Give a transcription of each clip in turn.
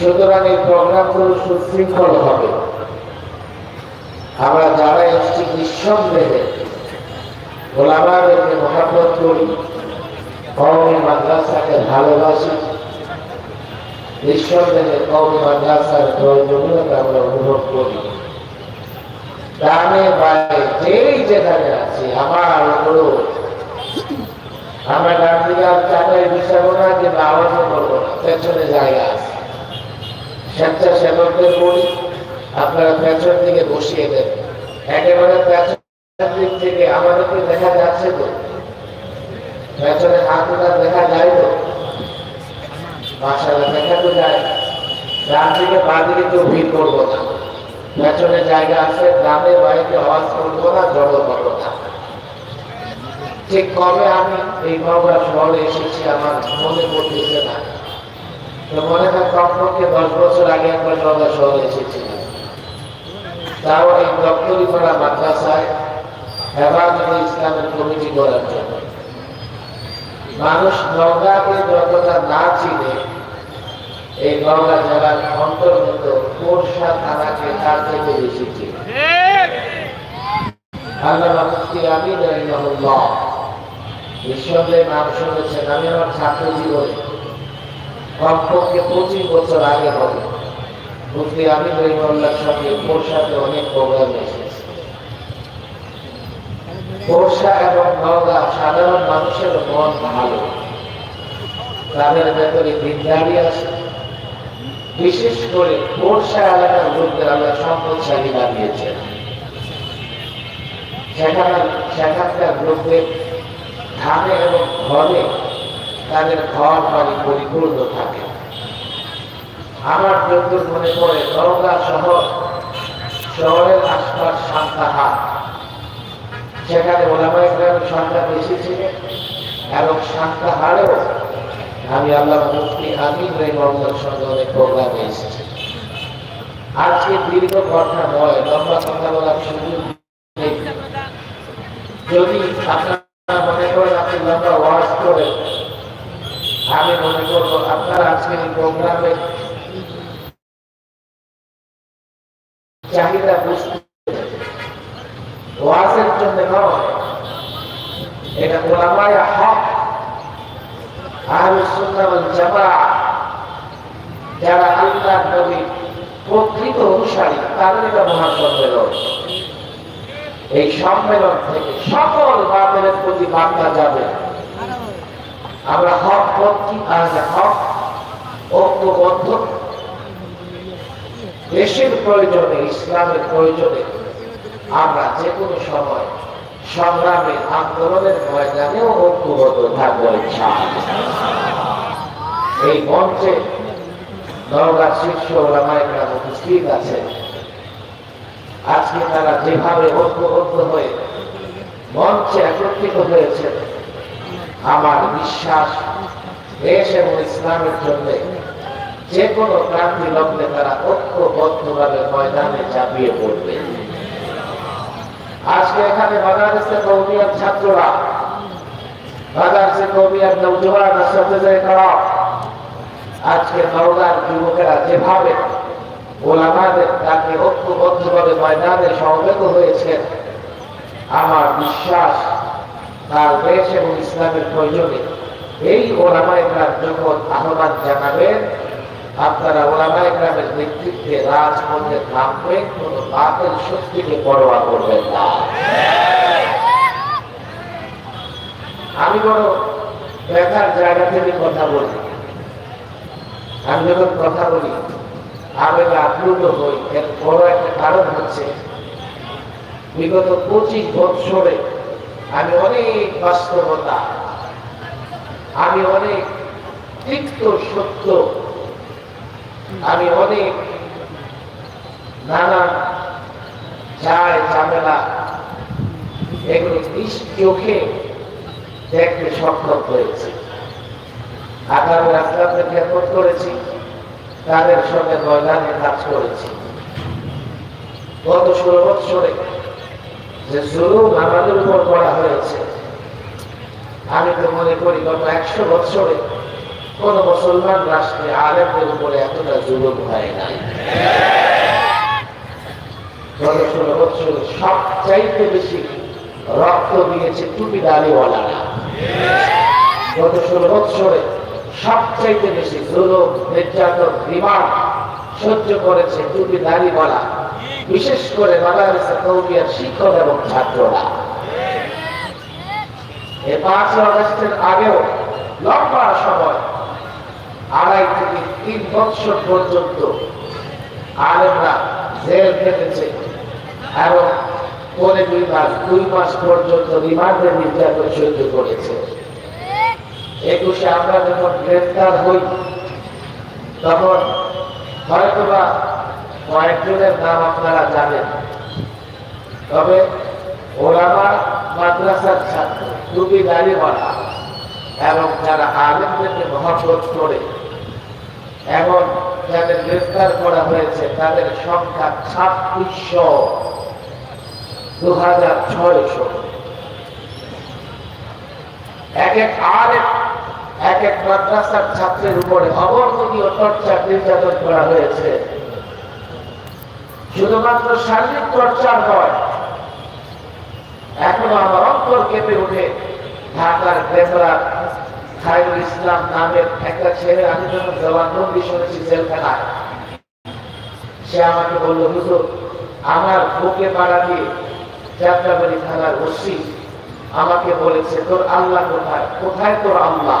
সুতরাং এই প্রোগ্রামগুলো সুশৃঙ্খল হবে। আমরা যারা এসছি নিঃসন্দেহে ওলামাদেরকে মহাব্বত করি কওমি মাদ্রাসাকে ভালোবাসি। নিঃসন্দেহে কওমি মাদ্রাসার প্রয়োজনীয়তা আমরা অনুভব করি। ডানে বায়ে যেই যেখানে আছি, আমার অনুরোধ, আমরা আর চাটাই বিছাবো না, কিন্তু আওয়াজও করব পেছনে জায়গা আছে। স্বেচ্ছাসেবকদের বলি আপনারা পেছন দিকে বসিয়ে দেন। একেবারে পেছন দিক থেকে আমাদেরকে দেখা যাচ্ছে তো। পেছনে হাত উঠার দেখা যায় তো? মাসালা দেখা তো যায়। ডান দিকে, বা দিকে কেউ ভিড় করব না। পেছনে জায়গা আছে, গ্রামে বাড়িতে আওয়াজ করব না, জড়ো করব না। ঠিক কবে আমি এই নওগাঁ শহরে এসেছি আমার মনে পড়তেছে না। মনে হয় কমপক্ষে দশ বছর আগে একবার নওগাঁ শহরে এসেছিলাম। তাও এই দপ্তরিপাড়া মাদ্রাসায় হেফাজতে ইসলামের কমিটি করার জন্য। মানুষ নওগাঁকে যতটা না চিনে, এই নওগাঁ জেলার অন্তর্গত কোরসা থানাকে তার থেকে বেশি চিনে। নাম শুনেছেন, আমি আমার ছাত্র জীবনে কমপক্ষে পঁচিশ বছর আগে হবে। মুফতি অনেক কোরসা এবং নওগাঁ সাধারণ মানুষের মন ভালো। তাদের ভেতরে দিনদারি আছে। বিশেষ করে কোরসা এলাকার লোকদের আল্লাহ সম্পদশালী বানিয়েছেন। সেখানে সেখানকার লোকদের ধানে এবং ঘরে তাদের ঘর বাড়ি পরিপূর্ণ থাকে। আমার যদ্দূর মনে পড়ে, নওগাঁ শহর, শহরের আশপাশ সান্তাহাট সেখানে গ্রামের সংখ্যা বেশি ছিলেন এবং সান্তাহারেও আমি আল্লাহ মুফতি আমিন রহিমুল্লাহর সঙ্গে অনেক প্রোগ্রামে এসেছি। আজকে দীর্ঘ কথা নয়, লম্বা কথা বলার সুযোগ যদি আপনারা মনে করেন আপনি লম্বা ওয়াজ করেন আমি মনে করব আপনার আজকে এই প্রোগ্রামে চাহিদা বুঝতে ওয়াজের জন্য নয়। এটা ওলামায় হক। আহলে সুন্নাহ ওয়াল যারা আল্লাহর নবী প্রকৃত অনুসারী, তাদের এটা মহাসম্মেলন। এই সম্মেলন থেকে সকল বাতিলের প্রতি বার্তা যাবে। আমরা হক হক, ঐক্যবদ্ধ। দেশের প্রয়োজনে, ইসলামের প্রয়োজনে, আমরা যে কোনো সময় সংগ্রামে, আন্দোলনের ময়দানেও ঐক্যবদ্ধ থাকব। এই মঞ্চে নওগাঁ শীর্ষ ওলামাইকরা উপস্থিত আছেন। আজকে তারা যেভাবে ঐক্যবদ্ধ হয়ে মঞ্চে একত্রিত হয়েছে আমার বিশ্বাস, দেশ এবং ইসলামের জন্য যে কোনো ক্রান্তি লগ্নে তারা ঐক্যবদ্ধভাবে ময়দানে চাপিয়ে পড়বে। আজকে এখানে বাংলাদেশে কৌমিয়ার ছাত্ররা বাংলাদেশে কৌমিয়ার আজকে যুবকেরা যেভাবে ওলামাদের তাকে ঐক্যবদ্ধভাবে ময়দানে সমবেত হয়েছে আমার বিশ্বাস তার দেশ এবং ইসলামের প্রয়োজনে এই ওলামাইকরাম যখন আহ্বান জানাবেন, আপনারা ওলামাইকরামের নেতৃত্বে রাজপথে নামবেন কোন বাতিল শক্তিকে পরোয়া করবেন না। আমি বড় দেখার জায়গা থেকে কথা বলি। আমি যখন কথা বলি, আবেগে আপ্লুত হই, এর বড় একটা কারণ হচ্ছে, বিগত পঁচিশ বৎসরে আমি অনেক বাস্তবতা, আমি অনেক তিক্ত সত্য, আমি অনেক নানান চায় ঝামেলা, এগুলো চোখে দেখতে সক্ষম হয়েছে। আগামী রাস্তাতে খেদমত করেছি, তাদের সঙ্গে ময়দানে কাজ করেছি। গত ষোলো বৎসরে যে আমাদের উপর হয়েছে। আমি তো মনে করি, গত একশো বৎসরে কোন মুসলমান রাষ্ট্রে আলেমদের উপরে এতটা জুলুম হয় নাই। বছর সবচাইতে বেশি রক্ত দিয়েছে টুপি দাড়িওয়ালারা গত বছরে বেশি নির্যাতন রিমান্ড সহ্য করেছে টুপি দাড়িওয়ালা বিশেষ করে বাংলাদেশের কৌমিয়ার শিক্ষক এবং ছাত্ররা। এই পাঁচ আগস্টের আগেও লম্বা সময়, আড়াই থেকে তিন বছর পর্যন্ত আলেমরা জেল খেটেছে এবং পরে দুই মাস দুই মাস পর্যন্ত রিমান্ডের নির্যাতন সহ্য করেছে। একুশে আমরা যখন গ্রেফতার হই, তখন হয়তোবা কয়েকজনের নাম আপনারা জানেন। তবে ওলামা মাদ্রাসার ছাত্র টুপি দাঁড়িয়েওয়ালা এবং যারা আলেমদেরকে মহব্বত করে, এবং যাদের গ্রেফতার করা হয়েছে, তাদের সংখ্যা ছাব্বিশশো দু হাজার ছয়শো। এক এক আলেম, এক এক মাদ্রাসার ছাত্রের উপরে অবর্ণনীয় চর্চা নির্যাতন করা হয়েছে। শুধুমাত্র শারীরিক চর্চার নয় এখনও আমার অন্তর কেঁপে উঠে ঢাকার বেমরা খায়রুল ইসলাম নামের একটা ছেলে আমি যখন জবানবন্দি শুনেছি জেলখানায়, সে আমাকে বলল, হুজুর, আমার বুকে পাড়া দিয়ে যাত্রাবাড়ি থানার ওসি আমাকে বলেছে, তোর আল্লাহ কোথায়? কোথায় তোর আল্লাহ?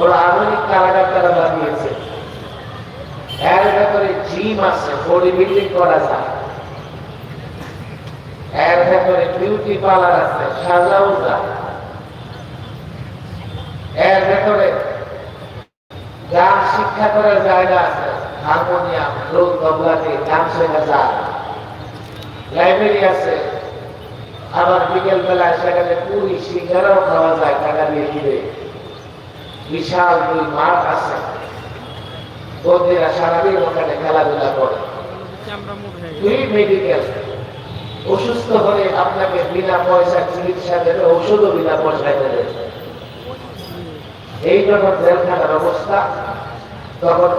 ওরা আধুনিক কারাগার তারা বানিয়েছে। এর ভেতরে জিম আছে বডি বিল্ডিং করা যায়। এর ভেতরে বিউটি পার্লার আছে, সাজাও যায়। এর ভেতরে গান শিক্ষা করার জায়গা আছে, হারমোনিয়াম, রোগ তবলাতে গান শেখা যায়। লাইব্রেরি আছে, আবার বিকেল বেলায় সেখানে পুরি সিঙ্গারাও খাওয়া যায়, টাকা দিয়ে কিনে বিশাল দুই মাঠ আছে। সারাদিন ওখানে খেলাধুলা করে। দুই মেডিকেল অসুস্থ হলে আপনাকে বিনা পয়সা চিকিৎসা দেবে, ঔষধও বিনা পয়সায় দেবে। এই যখন জেলখানার অবস্থা, তখন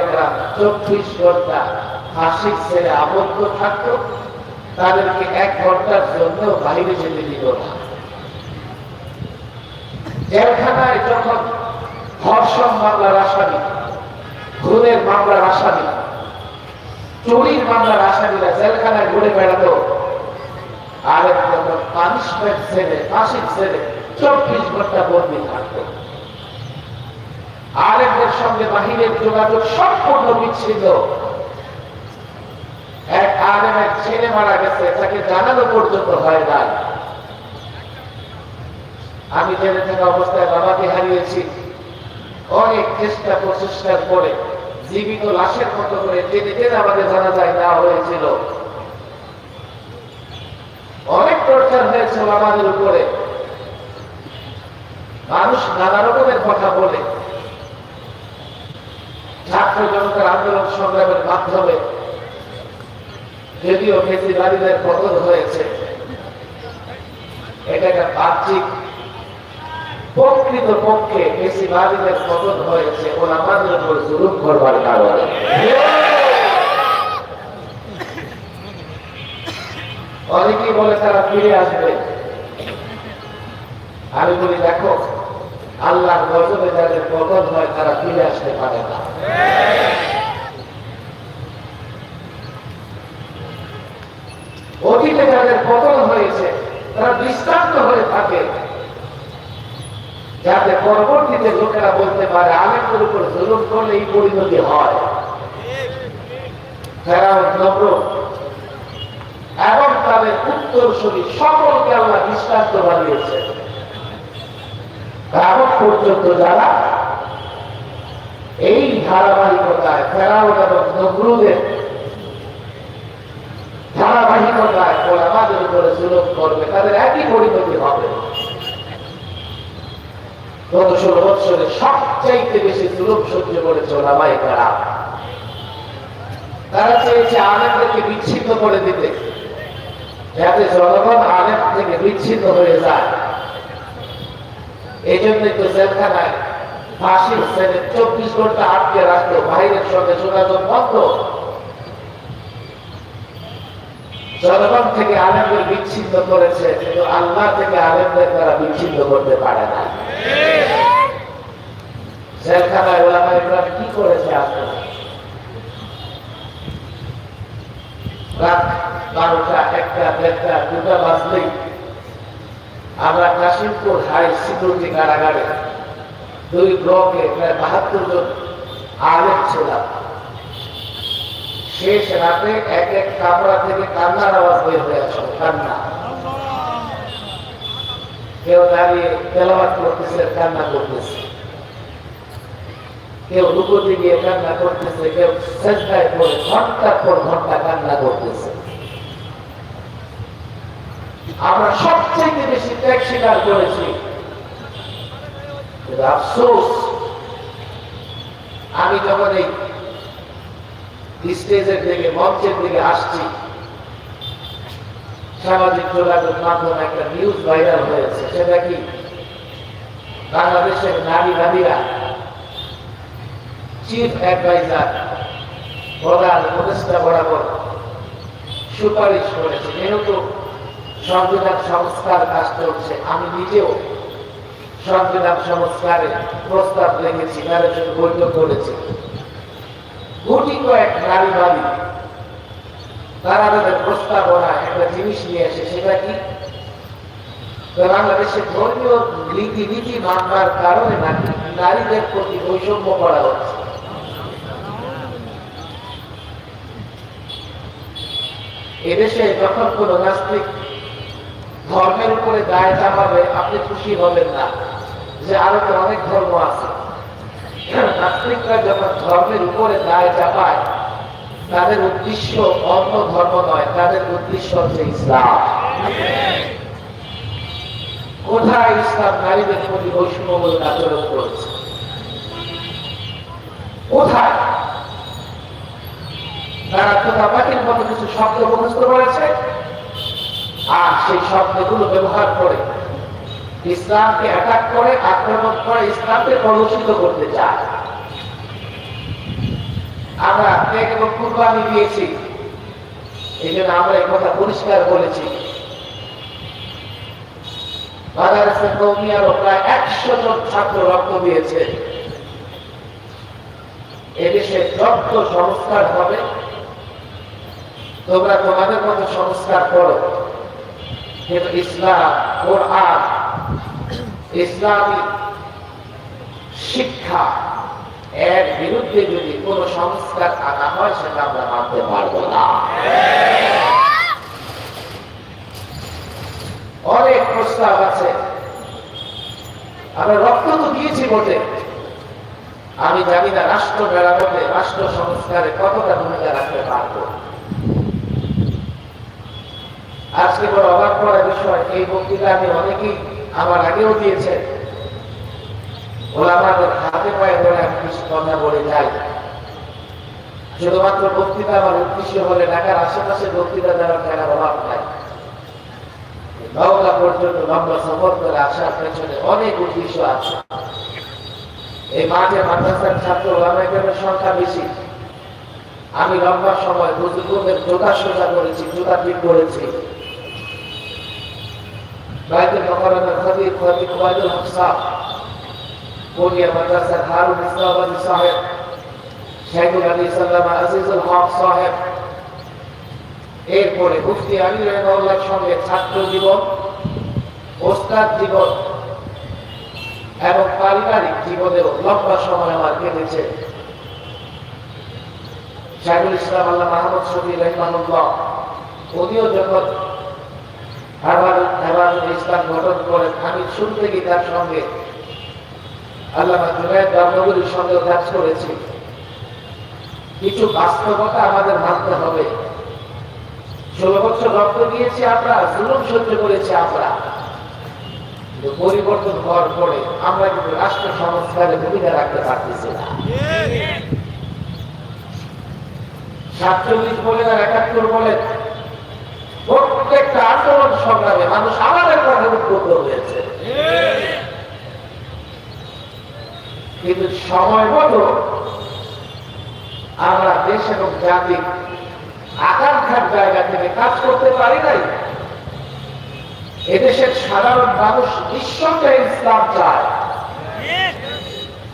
একটা চব্বিশ ঘণ্টা ফাঁসির ছেড়ে আবদ্ধ থাকতো। তাদেরকে এক ঘণ্টার জন্য বাইরে যেতে দিত না। জেলখানায় যখন ধর্ষণ মামলার আসামি, খুনের মামলার আসামি, চুরির মামলার আসামিরা জেলখানায় ঘুরে বেড়াতো। সঙ্গে বাহিরের যোগাযোগ বিচ্ছিন্ন। এক মারা গেছে, তাকে জানানো পর্যন্ত হয় না আমি জেনে থাকা অবস্থায় বাবাকে হারিয়েছি। অনেক চেষ্টা প্রচেষ্টার পরে জীবিত লাশের মতো করে টেনে টেনে আমাদের জানা যায় না হয়েছিল। অনেক টর্চার হয়েছিল আমাদের উপরে। মানুষ নানা রকমের কথা বলে। ছাত্র জনতার আন্দোলন সংগ্রামের মাধ্যমে যদিও ফেসিবাদীদের পতন হয়েছে এটা একটা বাহ্যিক প্রকৃত পক্ষে ফেসিবাদীদের পতন হয়েছে ওরা আমাদের উপর জুলুম করবার কারণে। অনেকেই বলে তারা ফিরে আসবে। আমি বলি, দেখো, আল্লাহর গজবে যাদের পতন হয়, তারা ফিরে আসতে পারে না। অতীতে যাদের পতন হয়েছে, তারা দৃষ্টান্ত হয়ে থাকে। যাতে পরবর্তীতে লোকেরা বলতে পারে, আলেমদের উপর জুলুম করলে এই পরিণতি হয়। এবং তাদের উত্তরসূরি সকলকে আল্লাহ দৃষ্টান্ত বানিয়েছে। এখন পর্যন্ত যারা এই ধারাবাহিকতায়, ফেরাউন এবং নমরুদের ধারাবাহিকতায় আমাদের উপরে জুলুম করবে, তাদের একই পরিণতি হবে। সবচাইতে বেশি জুলুম সহ্য করেছে ওলামাই কারা তারা চেয়েছে আলেমদেরকে বিচ্ছিন্ন করে দিতে, যাতে জনগণ আলেম থেকে বিচ্ছিন্ন হয়ে যায়। এই জন্যই তো জেলখানায় ফাঁসির সেনে চব্বিশ ঘণ্টা আটকে রাখতো বাইরের সঙ্গে যোগাযোগ বন্ধ। জনগণ থেকে আলেমদের বিচ্ছিন্ন করেছে, কিন্তু আল্লাহ থেকে আলেমদের তারা বিচ্ছিন্ন করতে পারে না। আমরা কাশিমপুর হাই সিকিউরিটি কারাগারে দুই ব্লকে প্রায় বাহাত্তর জন আলেম ছিলাম। শেষ রাতে এক এক কামরা থেকে কান্নার আওয়াজ বের হয়ে আসলো কান্না। কেউ দাঁড়িয়ে তেলাবাদ করতেছে, কান্না করতেছে। কেউ লুকোতে গিয়ে কান্না করতেছে, কেউ চেষ্টায় পড়ে, ঘণ্টার পর ঘণ্টা কান্না করতেছে। আমরা সবচেয়ে বেশি ত্যাগ স্বীকার করেছি। আফসোস, আমি যখন এই স্টেজের দিকে, মঞ্চের দিকে আসছি সামাজিক যোগাযোগ মাধ্যমে একটা নিউজ ভাইরাল হয়েছে। সেটা কি? বাংলাদেশের নারী নারীরা চিফ অ্যাডভাইজার প্রধান উপদেষ্টা বরাবর সুপারিশ করেছে যেহেতু সংবিধান সংস্কার কাজ চলছে, আমি নিজেও সংবিধান সংস্কারে প্রস্তাব রেখেছি, তাদের বৈঠক করেছি। গুটি কয়েক নারী বাড়ি তারা তাদের প্রস্তাবনা একটা জিনিস নিয়ে আসে, সেটা কি? তো বাংলাদেশের ধর্মীয় রীতি নীতি মানবার কারণে নাকি নারীদের প্রতি বৈষম্য করা হচ্ছে? এদেশে যখন কোন নাস্তিক ধর্মের উপরে দায় চাপাবে, আপনি খুশি হবেন না যে আরও তো অনেক ধর্ম আছে। নাস্তিকরা যখন ধর্মের উপরে দায় চাপায় তাদের উদ্দেশ্য অন্য ধর্ম নয়, তাদের উদ্দেশ্য হচ্ছে ইসলাম। কোথায় ইসলাম? নারীদের প্রতি বৈষম্যমূলক আচরণ করেছে। কোথায়? তারা তোতাপাখির মতো কিছু শব্দ মুখস্থ করেছে। আর সেই শব্দগুলো ব্যবহার করে ইসলামকে অ্যাটাক করে, আক্রমণ করে, ইসলামকে কলুষিত করতে চায়। আমরা এবং কুরবানি দিয়েছি। এই জন্য আমরা পরিষ্কার বলেছি। সংস্কার হবে। তোমরা তোমাদের মতো সংস্কার করো। কিন্তু ইসলাম, কোরআন, ইসলামী শিক্ষা এর বিরুদ্ধে যদি কোন সংস্কার আনা হয়, সেটা আমরা মানতে পারব না। অনেক প্রস্তাব আছে। আমরা রক্ত তো দিয়েছি বটে। আমি জানি না রাষ্ট্র মেরামতে, রাষ্ট্র সংস্কারে কতটা ভূমিকা রাখতে পারব। আজকে বড় অবাক করার বিষয়, এই বক্তৃতা আমি অনেকেই আমার আগেও দিয়েছে ওলামাদের হাতে পায়ে ধরে আমি কিছু কথা বলে যাই। শুধুমাত্র বক্তৃতা আমার উদ্দেশ্য হলে ঢাকার আশেপাশে বক্তৃতা দেওয়ার অভাব নাই? পর্যন্ত লম্বা সফর করে আসার পেছনে অনেক উদ্দেশ্য আছে। এই মাঠে মাদ্রাসার ছাত্র সংখ্যা বেশি। আমি লম্বা সময় বুজুর্গদের জোতা সোজা করেছি, জোতা ঠিক করেছি। বাইতুল মকরমের খতিব খতিব ওয়াইদুল হক এরপরে মুফতি সঙ্গে ছাত্র জীবন, ওস্তাদ জীবন এবং পারিবারিক জীবনেও লম্বা সময় আমার কেটেছে। শাহুল ইসলাম আল্লাহ মাহমুদ শফি রহমানুল্লাহ উনিও যখন ইসলাম গঠন করেন, আমি শুরু থেকেই তার সঙ্গে আল্লাহ জুনায়দ সঙ্গে কাজ করেছি। কিছু বাস্তবতা আমাদের মানতে হবে। বছর রক্ত দিয়েছি আমরা, জুলুম সহ্য করেছি আমরা। পরিবর্তন হওয়ার পরে আমরা কিন্তু রাষ্ট্র সংস্কারে ভূমিকা রাখতে পারতেছি না। সাতচল্লিশ আর একাত্তর বলেন, প্রত্যেকটা আন্দোলন সংগ্রামে মানুষ আমাদের কথা উদ্বুদ্ধ হয়েছে। কিন্তু সময় মতো আমরা দেশ এবং জাতি আকাঙ্ক্ষার জায়গা থেকে কাজ করতে পারি নাই। এদেশের সাধারণ মানুষ নিঃসন্দেহে ইসলাম চায়।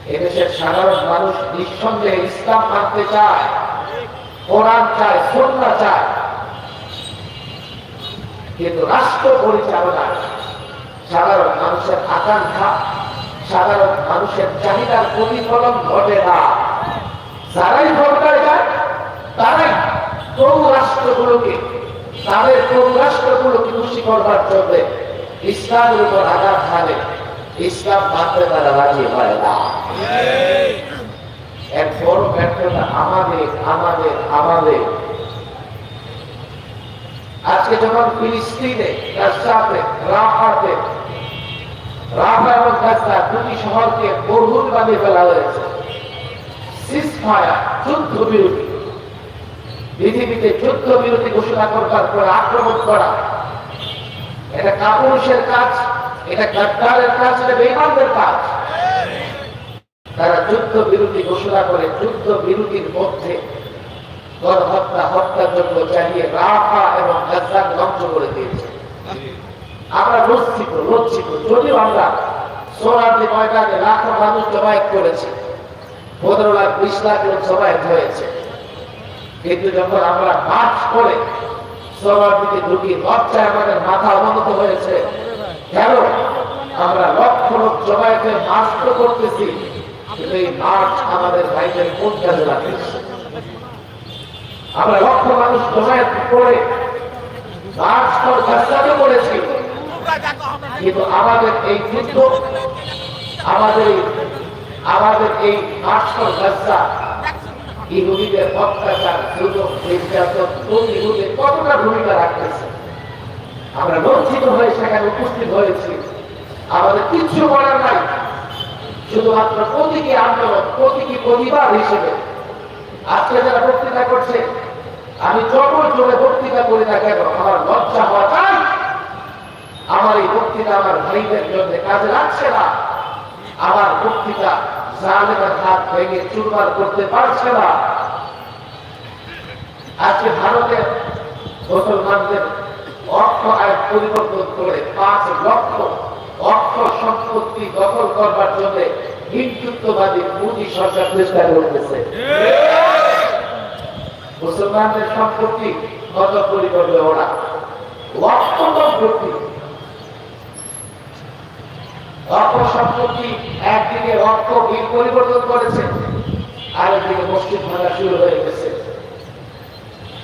এদেশের সাধারণ মানুষ নিঃসন্দেহে ইসলাম মানতে চায়। কোরআন চায় সন্না চায়। কিন্তু রাষ্ট্র পরিচালনা সাধারণ মানুষের আকাঙ্ক্ষা সাধারণ মানুষের চাহিদার প্রতিফলন ঘটে না। যারাই সরকার যায়, তারাই কোন রাষ্ট্রগুলোকে, তাদের কোন রাষ্ট্রগুলোকে খুশি করবার জন্য ইসলামের উপর আঘাত হানে। ইসলাম মানতে তারা রাজি হয় না। এর বড় ব্যর্থতা আমাদের আমাদের আমাদের। আজকে যখন ফিলিস্তিনে রাফাতে রাফা এবং গাজা দুটি শহরকে বহুল বানিয়ে ফেলা হয়েছে। যুদ্ধ বিরতি পৃথিবীতে যুদ্ধ বিরতি ঘোষণা করবার পরে আক্রমণ করা। এটা কাপুরুষের কাজ, এটা গাদ্দারের কাজ, এটা বেমানদের কাজ। তারা যুদ্ধ বিরতি ঘোষণা করে যুদ্ধ বিরতির মধ্যে গণহত্যা হত্যাযজ্ঞ চালিয়ে রাফা এবং গাজ্জাক ধ্বংস করে দিয়েছে। আমরা লজ্জিত লজ্জিত। যদিও আমরা সোনারদি ময়দানে লাখো মানুষ জমায়েত করেছি পনেরো লাখ বিশ লাখ লোক জমায়েত হয়েছে। কিন্তু যখন আমরা মার্চ করে সোনার দিকে লজ্জায় আমাদের মাথা অবনত হয়েছে। কেন? আমরা লক্ষ লোক জমায়েতে তো করতেছি, কিন্তু এই মার্চ আমাদের ভাইদের কোন কাজে আমরা লক্ষ মানুষ জমায়েত করে মার্চ করেছি। কিন্তু আমাদের এই যুদ্ধ, আমাদের আমাদের এই ইহুদিদের অত্যাচার কতটা ভূমিকা রাখতেছে? আমরা হয়ে সেখানে উপস্থিত হয়েছি। আমাদের কিচ্ছু বলার নাই। শুধুমাত্র প্রতীকী আন্দোলন, প্রতীকী প্রতিবাদ হিসেবে। আজকে যারা বক্তৃতা করছে, আমি যত জোরে বক্তৃতা করি না কেন, আমার লজ্জা হওয়া চাই। আমার এই বক্তৃতা আমার ভাইদের জন্য কাজে লাগছে না। আমার বক্তৃতা জালেমের হাত ভেঙে চুরমার করতে পারছে না। আজকে ভারতে মুসলমানদের অর্থ আয় পরিবর্তন করে পাঁচ লক্ষ অর্থ সম্পত্তি দখল করবার জন্য হিন্দুত্ববাদী মোদী সরকার চেষ্টা করতেছে। মুসলমানদের সম্পত্তি কত পরিবর্তন ওরা অর্থ সম্পত্তি একদিকে পরিবর্তন করেছে, আরেকদিকে ভাঙা শুরু হয়ে গেছে।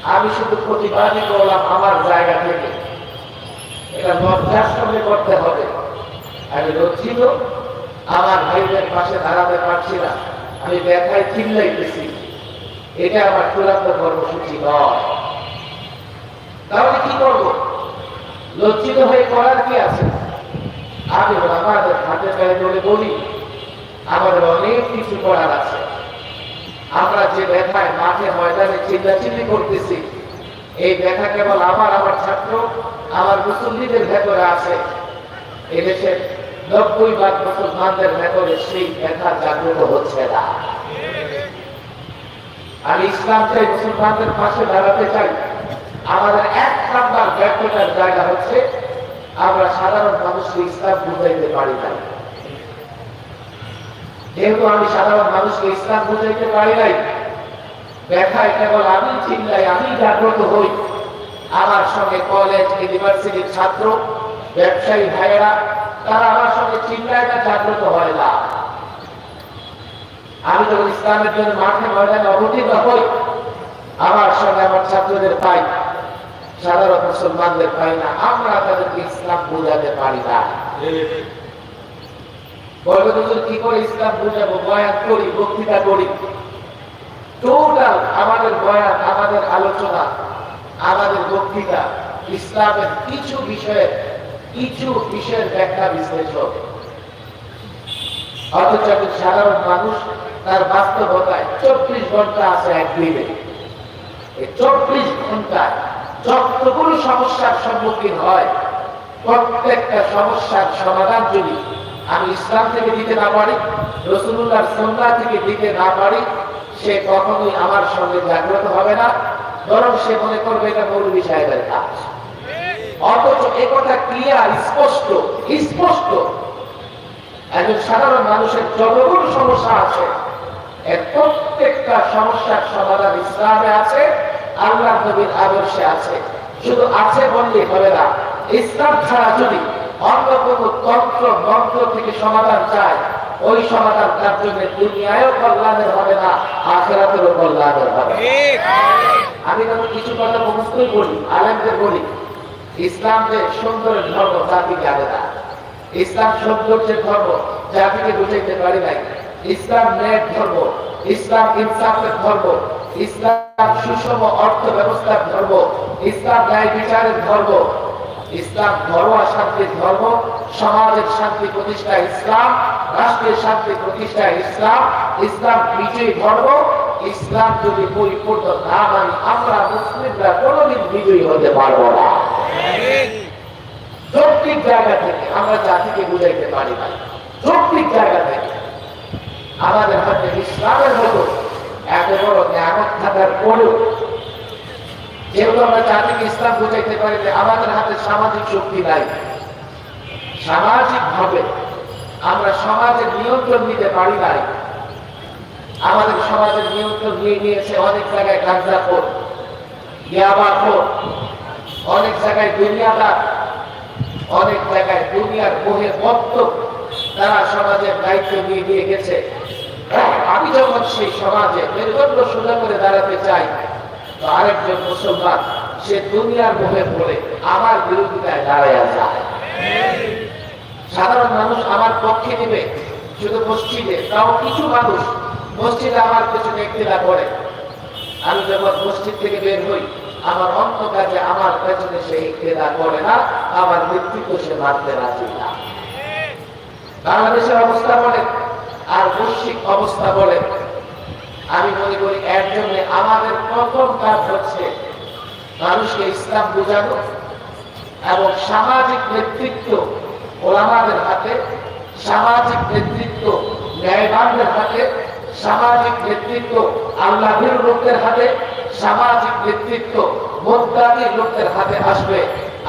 আমি শুধু করলাম আমার জায়গা থেকে। এটা করতে হবে। আমি লজ্জিত, আমার ভাইদের পাশে দাঁড়াতে পারছি না। আমি ব্যথায় চিল্লাইতেছি। এটা আমার চূড়ান্ত কর্মসূচি নয়। তাহলে কি করব? লজ্জিত হয়ে করার কি আছে? আমি আমাদের হাতে পায়ে বলে বলি। আমাদের অনেক কিছু করার আছে। আমরা যে ব্যথায় মাঠে ময়দানে চিন্তা চিল্লাচিল্লি করতেছি, এই ব্যথা কেবল আমার আমার ছাত্র, আমার মুসল্লিদের ভেতরে আছে। এদেশের নব্বই ভাগ মুসলমানদের ভেতরে সেই ব্যথা জাগ্রত হচ্ছে না। আমি ইসলাম চাই, মুসলমানদের পাশে দাঁড়াতে চাই। আমাদের এক নাম্বার ব্যর্থতার জায়গা হচ্ছে আমরা সাধারণ মানুষকে ইসলাম বুঝাইতে পারি না যেহেতু আমি সাধারণ মানুষকে ইসলাম বুঝাইতে পারি নাই দেখায় কেবল আমি চিল্লাই আমি জাগ্রত হই। আমার সঙ্গে কলেজ ইউনিভার্সিটির ছাত্র, ব্যবসায়ী ভাইয়েরা, তারা আমার সঙ্গে চিল্লায় না জাগ্রত হয় না। আমি যখন ইসলামের জন্য মাঠে ময়দানে অবতীর্ণ হই, আমার সঙ্গে আমার ছাত্রদের পাই। সাধারণ মুসলমানদের পাই না। আমরা তাদেরকে ইসলাম বোঝাতে পারি না। কি করে ইসলাম বুঝাবো? বয়ান করি, বক্তৃতা করি। টোটাল আমাদের বয়ান, আমাদের আলোচনা, আমাদের বক্তৃতা, ইসলামের কিছু বিষয়ে, কিছু বিষয়ের ব্যাখ্যা বিশ্লেষণ। অথচ সাধারণ মানুষ, তার বাস্তবতায় চব্বিশ ঘণ্টা আছে একদিনে চব্বিশ ঘন্টায় যতগুলো সমস্যার সম্মুখীন হয়, প্রত্যেকটা সমস্যার সমাধান যদি আমি ইসলাম থেকে দিতে না পারি, রসুল্লাহর সন্ধ্যা থেকে দিতে না পারি, সে কখনোই আমার সঙ্গে জাগ্রত হবে না। বরং সে মনে করবে এটা মৌলবী সাহেবের কাজ। অথচ এ কথা ক্লিয়ার, স্পষ্ট স্পষ্ট। একজন সাধারণ মানুষের যতগুলো সমস্যা আছে প্রত্যেকটা সমস্যার সমাধান ইসলামে আছে। আল্লাহ নবীর আদর্শে আছে। শুধু আছে বললে হবে না, ইসলাম ছাড়া যদি অন্য কোনো তন্ত্র, মন্ত্র থেকে সমাধান চায়, ওই সমাধান তার জন্য দুনিয়ায়ও কল্যাণের হবে না, আখেরাতেরও কল্যাণের হবে আমি তখন কিছু কথা মুখস্থই বলি, আলেমদের বলি, ইসলাম যে সুন্দরের ধর্ম জাতিকে আনে না। ইসলাম সৌন্দর্যের ধর্ম জাতিকে বুঝাইতে পারি নাই। ইসলাম ন্যায়ের ধর্ম, ইসলাম ইনসাফের ধর্ম ইসলাম সুষম অর্থ ব্যবস্থার ধর্ম, ইসলাম ন্যায় বিচারের ধর্ম, ইসলাম ঘরোয়া শান্তির ধর্ম, সমাজের শান্তি প্রতিষ্ঠা ইসলাম, রাষ্ট্রের শান্তি প্রতিষ্ঠা ইসলাম ইসলাম বিজয়ী ধর্ম, ইসলাম যদি পরিপূর্ণ না মানি, আমরা মুসলিমরা কোনোদিন বিজয়ী হতে পারব না। যৌক্তিক জায়গা থেকে আমরা জাতিকে বুঝাইতে পারি না। যৌক্তিক জায়গা থেকে। আমাদের হাতে ইসলামের মতো এত বড় নিয়ামত থাকার পরেও যেহেতু আমরা জাতিকে ইসলাম বুঝাইতে পারি যে আমাদের হাতে সামাজিক শক্তি নাই সামাজিক ভাবে আমরা সমাজের নিয়ন্ত্রণ নিতে পারি নাই আমাদের সমাজের নিয়ন্ত্রণ নিয়ে নিয়েছে অনেক জায়গায় গাঞ্জাখোর ইয়াবাখোর অনেক জায়গায় দুনিয়াদার অনেক জায়গায় দুনিয়ার মোহে মত্ত তারা সমাজের দায়িত্ব নিয়ে নিয়ে গেছে। আমি যখন সেই সমাজে মেরুদণ্ড সোজা করে দাঁড়াতে চাই আরেকজন মুসলমান সে দুনিয়ার মোহে পড়ে আমার বিরোধিতায় দাঁড়ায় যায়। সাধারণ মানুষ আমার পক্ষে নেবে, শুধু মসজিদে, তাও কিছু মানুষ মসজিদে আমার পেছনে একটিলা করে। আমি যখন মসজিদ থেকে বের হই, আমার অন্য কাজে আমার পেছনে সে ইক্তেদা করে না, আমার মৃত্যুকে সে মারতে রাজি না। বাংলাদেশের অবস্থা বলে আর বৈশ্বিক অবস্থা বলে। আমি মনে করি এর জন্য আমাদের প্রথম কাজ হচ্ছে মানুষকে ইসলাম বোঝানো এবং সামাজিক নেতৃত্ব ওলামাদের হাতে, সামাজিক নেতৃত্ব ন্যায়বানদের হাতে, সামাজিক নেতৃত্ব আল্লাহের লোকদের হাতে, সামাজিক নেতৃত্ব মোদ্দাদি লোকদের হাতে আসবে।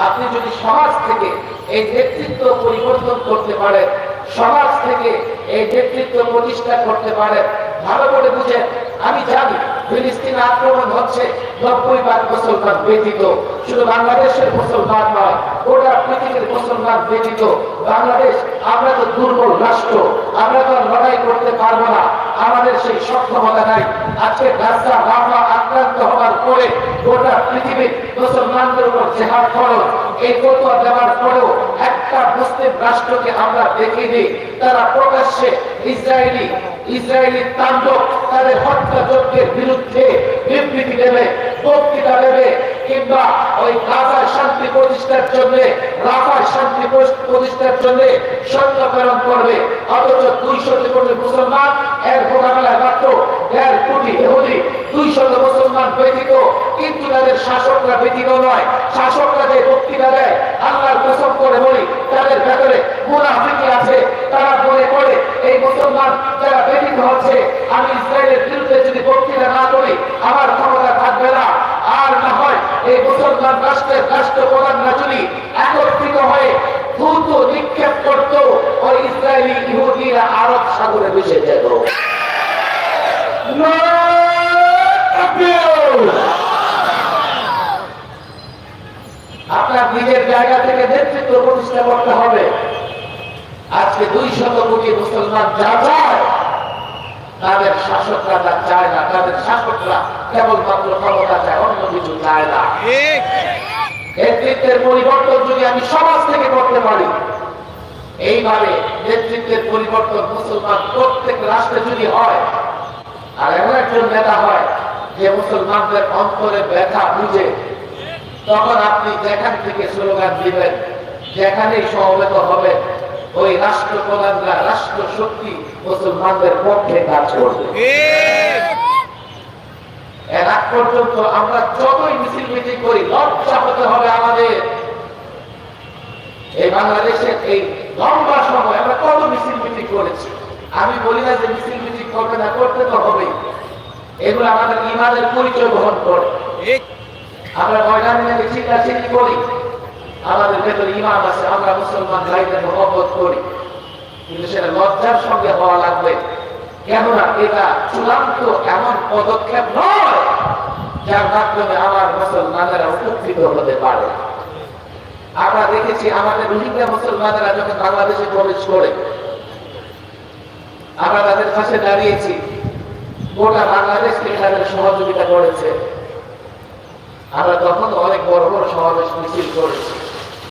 আপনি যদি সমাজ থেকে এই নেতৃত্ব পরিবর্তন করতে পারেন, সমাজ থেকে এই নেতৃত্ব প্রতিষ্ঠা করতে পারেন ভালো করে বুঝেন, আমি জানি ফিলিস্তিন আক্রমণ হচ্ছে নব্বই ভাগ মুসলমান ব্যতীত, শুধু বাংলাদেশের মুসলমান নয়, গোটা পৃথিবীর মুসলমান ব্যতীত। বাংলাদেশ, আমরা তো দুর্বল রাষ্ট্র, আমরা তো লড়াই করতে পারব না। আমাদের সেই সক্ষমতা নাই। আজকে গাজা রাফা আক্রান্ত হওয়ার পরে গোটা পৃথিবীর মুসলমানদের উপর জেহাদ খরচ এই ফতোয়া দেওয়ার পরেও একটা মুসলিম রাষ্ট্রকে আমরা দেখিনি। তারা প্রকাশ্যে ইসরায়েলি ইসরায়েলি তাণ্ডব, তাদের হত্যাযজ্ঞের বিরুদ্ধে বিবৃতি দেবে। বক্তৃতা দেবে কিংবা ওই গাজার শান্তি প্রতিষ্ঠার জন্য রাফার শান্তি প্রতিষ্ঠার জন্য সৈন্য প্রেরণ করবে। অথচ দুইশো কোটি মুসলমান, এর মোকাবেলায় মাত্র দেড় কোটি ইহুদি, দুইশো মুসলমান ব্যতীত কিন্তু তাদের শাসকরা ব্যতীত নয়। শাসকরা যে বক্তৃতা দেয়, আল্লাহর কসম করে বলি, তাদের ভেতরে মুনাফিকি আছে। তারা মনে করে, এই মুসলমান ব্যতীত হচ্ছে, আমি ইসরায়েলের বিরুদ্ধে যদি বক্তৃতা না করি, আমার ক্ষমতা থাকবে না। আর না হয় এই মুসলমান রাষ্ট্রের একত্রিত হয়ে দ্রুত নিক্ষেপ করত ইসরায়েলি ইহুদিরা আরব সাগরে মিশে যেত। আপনার নিজের জায়গা থেকে নেতৃত্ব প্রতিষ্ঠা করতে হবে। আজকে দুই শত কোটি মুসলমান যা চায় তাদের শাসকরা তা চায় না তাদের শাসকরা কেবলমাত্র ক্ষমতা চায় অন্য কিছু চায় না। নেতৃত্বের পরিবর্তন যদি আমি সমাজ থেকে করতে পারি এইভাবে নেতৃত্বের পরিবর্তন মুসলমান প্রত্যেক রাষ্ট্রে যদি হয় আর এমন একজন নেতা হয় যে মুসলমানদের অন্তরে ব্যথা বুঝে তখন আপনি যেখান থেকে স্লোগান দিবেন যেখানেই সমবেত হবে ওই রাষ্ট্র প্রধানরা রাষ্ট্র শক্তি মুসলমানদের পক্ষে কাজ করবে। এর আগ পর্যন্ত আমরা যতই মিছিল মিটিং করি লজ্জা হতে হবে আমাদের। এই বাংলাদেশের এই লম্বা সময় আমরা কত মিছিল মিটিং করেছি? আমি বলি না যে মিছিল মিটিং করবে না করতে তো হবেই। এগুলো আমাদের ইমানের পরিচয় বহন করে। আমরা ময়দানে নেমে চিল্লাচিল্লি করি। আমাদের ভেতর ইমান আছে, আমরা মুসলমান, ভাইদের মহব্বত করি। কিন্তু সেটা লজ্জার সঙ্গে হওয়া লাগবে। কেননা এটা চূড়ান্ত এমন পদক্ষেপ নয়, যার মাধ্যমে আমার মুসলমানেরা উপকৃত হতে পারে। আমরা দেখেছি আমাদের রোহিঙ্গা মুসলমানেরা যখন বাংলাদেশে প্রবেশ করে, আমরা তাদের পাশে দাঁড়িয়েছি। গোটা বাংলাদেশকে তাদের সহযোগিতা করেছে। আমরা তখন অনেক বড় বড় সমাবেশ মিছিল করেছি।